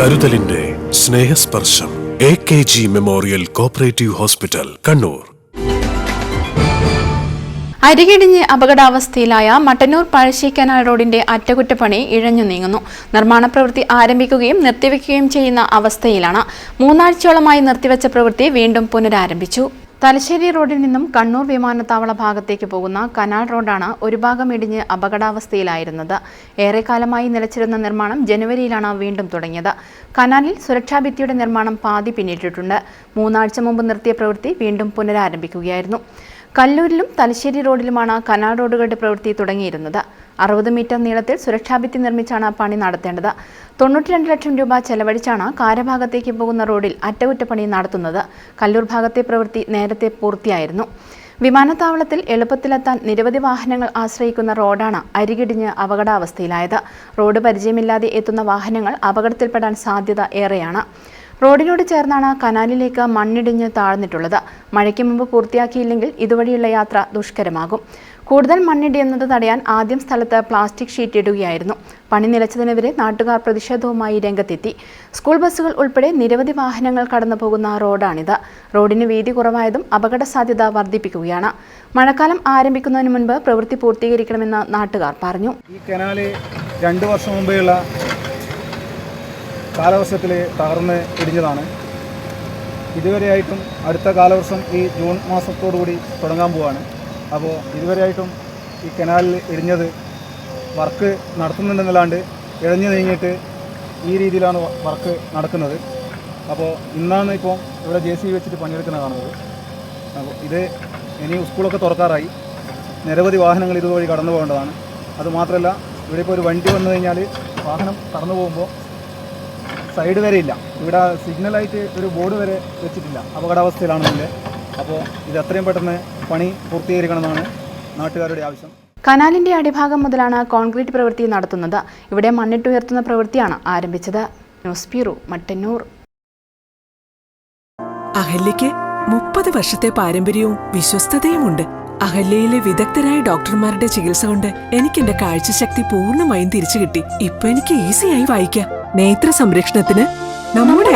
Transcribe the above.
കരുതലിന്റെ Snehasparsham. A K G memorial cooperative hospital Kannur. അരികിടിഞ്ഞ് അപകടാവസ്ഥയിലായ Mattannur Pazhassi canal റോഡിന്റെ അറ്റകുറ്റപ്പണി ഇഴഞ്ഞു നീങ്ങുന്നു. നിർമ്മാണ പ്രവൃത്തി ആരംഭിക്കുകയും നിർത്തിവെക്കുകയും ചെയ്യുന്ന അവസ്ഥയിലാണ്. മൂന്നാഴ്ചയോളമായി നിർത്തിവെച്ച പ്രവൃത്തി വീണ്ടും പുനരാരംഭിച്ചു. തലശ്ശേരി റോഡിൽ നിന്നും കണ്ണൂർ വിമാനത്താവള ഭാഗത്തേക്ക് പോകുന്ന കനാൽ റോഡാണ് ഒരു ഭാഗം ഇടിഞ്ഞ് അപകടാവസ്ഥയിലായിരുന്നത്. ഏറെക്കാലമായി നിലച്ചിരുന്ന നിർമ്മാണം ജനുവരിയിലാണ് വീണ്ടും തുടങ്ങിയത്. കനാലിൽ സുരക്ഷാഭിത്തിയുടെ നിർമ്മാണം പാതി പിന്നിട്ടിട്ടുണ്ട്. മൂന്നാഴ്ച മുമ്പ് നിർത്തിയ പ്രവൃത്തി വീണ്ടും പുനരാരംഭിക്കുകയായിരുന്നു. കല്ലൂരിലും തലശ്ശേരി റോഡിലുമാണ് കനാൽ റോഡുകളുടെ പ്രവൃത്തി തുടങ്ങിയിരുന്നത്. അറുപത് മീറ്റർ നീളത്തിൽ സുരക്ഷാഭിത്തി നിർമ്മിച്ചാണ് പണി നടത്തേണ്ടത്. തൊണ്ണൂറ്റിരണ്ട് ലക്ഷം രൂപ ചെലവഴിച്ചാണ് കാരഭാഗത്തേക്ക് പോകുന്ന റോഡിൽ അറ്റകുറ്റപ്പണി നടത്തുന്നത്. കല്ലൂർ ഭാഗത്തെ പ്രവൃത്തി നേരത്തെ പൂർത്തിയായിരുന്നു. വിമാനത്താവളത്തിൽ എളുപ്പത്തിലെത്താൻ നിരവധി വാഹനങ്ങൾ ആശ്രയിക്കുന്ന റോഡാണ് അരികിടിഞ്ഞ് അപകടാവസ്ഥയിലായത്. റോഡ് പരിചയമില്ലാതെ എത്തുന്ന വാഹനങ്ങൾ അപകടത്തിൽപ്പെടാൻ സാധ്യത ഏറെയാണ്. റോഡിനോട് ചേർന്നാണ് കനാലിലേക്ക് മണ്ണിടിഞ്ഞ് താഴ്ന്നിട്ടുള്ളത്. മഴയ്ക്ക് മുമ്പ് പൂർത്തിയാക്കിയില്ലെങ്കിൽ ഇതുവഴിയുള്ള യാത്ര ദുഷ്കരമാകും. കൂടുതൽ മണ്ണിടിയുന്നത് തടയാൻ ആദ്യം സ്ഥലത്ത് പ്ലാസ്റ്റിക് ഷീറ്റ് ഇടുകയായിരുന്നു. പണി നിലച്ചതിനെതിരെ നാട്ടുകാർ പ്രതിഷേധവുമായി രംഗത്തെത്തി. സ്കൂൾ ബസ്സുകൾ ഉൾപ്പെടെ നിരവധി വാഹനങ്ങൾ കടന്നു പോകുന്ന റോഡാണിത്. റോഡിന് വീതി കുറവായതും അപകട സാധ്യത വർദ്ധിപ്പിക്കുകയാണ്. മഴക്കാലം ആരംഭിക്കുന്നതിന് മുൻപ് പ്രവൃത്തി പൂർത്തീകരിക്കണമെന്ന് നാട്ടുകാർ പറഞ്ഞു. ഈ കനാല് രണ്ടു വർഷം മുമ്പെയുള്ള കാലവർഷത്തിൽ തകർന്ന് ഇടിഞ്ഞതാണ്. ഇതുവരെയായിട്ടും അടുത്ത കാലവർഷം ഈ ജൂൺ മാസത്തോടു കൂടി തുടങ്ങാൻ പോവാണ്. അപ്പോൾ ഇതുവരെയായിട്ടും ഈ കനാലിൽ ഇടിഞ്ഞത് വർക്ക് നടത്തുന്നുണ്ടെന്നല്ലാണ്ട് ഇഴഞ്ഞു നീങ്ങിയിട്ട് ഈ രീതിയിലാണ് വർക്ക് നടക്കുന്നത്. അപ്പോൾ ഇന്നാണ് ഇപ്പോൾ ഇവിടെ ജെ സി വെച്ചിട്ട് പണിയെടുക്കുന്ന കാണുന്നത്. അപ്പോൾ ഇത് ഇനി സ്കൂളൊക്കെ തുറക്കാറായി. നിരവധി വാഹനങ്ങൾ ഇതുവഴി കടന്നു പോകേണ്ടതാണ് അതുമാത്രമല്ല ഇവിടെ ഇപ്പോൾ ഒരു വണ്ടി വന്നു കഴിഞ്ഞാൽ വാഹനം കടന്നു പോകുമ്പോൾ സൈഡ് വരെ ഇല്ല. ഇവിടെ സിഗ്നലായിട്ട് ഒരു ബോർഡ് വരെ വെച്ചിട്ടില്ല. അപകടാവസ്ഥയിലാണെന്നില്ല അപ്പോൾ ഇത് എത്രയും പെട്ടെന്ന് പണി പൂർത്തീകരിക്കണമെന്നാണ് നാട്ടുകാരുടെ ആവശ്യം. കനാലിന്റെ അടിഭാഗം മുതലാണ് കോൺക്രീറ്റ് പ്രവൃത്തി നടത്തുന്നത്. ഇവിടെ മണ്ണിട്ടുയർത്തുന്ന പ്രവൃത്തിയാണ് ആരംഭിച്ചത്. News bureau Mattannur. അഹല്യയ്ക്ക് മുപ്പത് വർഷത്തെ പാരമ്പര്യവും വിശ്വസ്തതയുമുണ്ട്. അഹല്യയിലെ വിദഗ്ധരായ ഡോക്ടർമാരുടെ ചികിത്സ കൊണ്ട് എനിക്ക് എന്റെ കാഴ്ചശക്തി പൂർണമായും തിരിച്ചു കിട്ടി ഇപ്പൊ എനിക്ക് ഈസിയായി വായിക്കാം. നേത്ര സംരക്ഷണത്തിന് നമ്മുടെ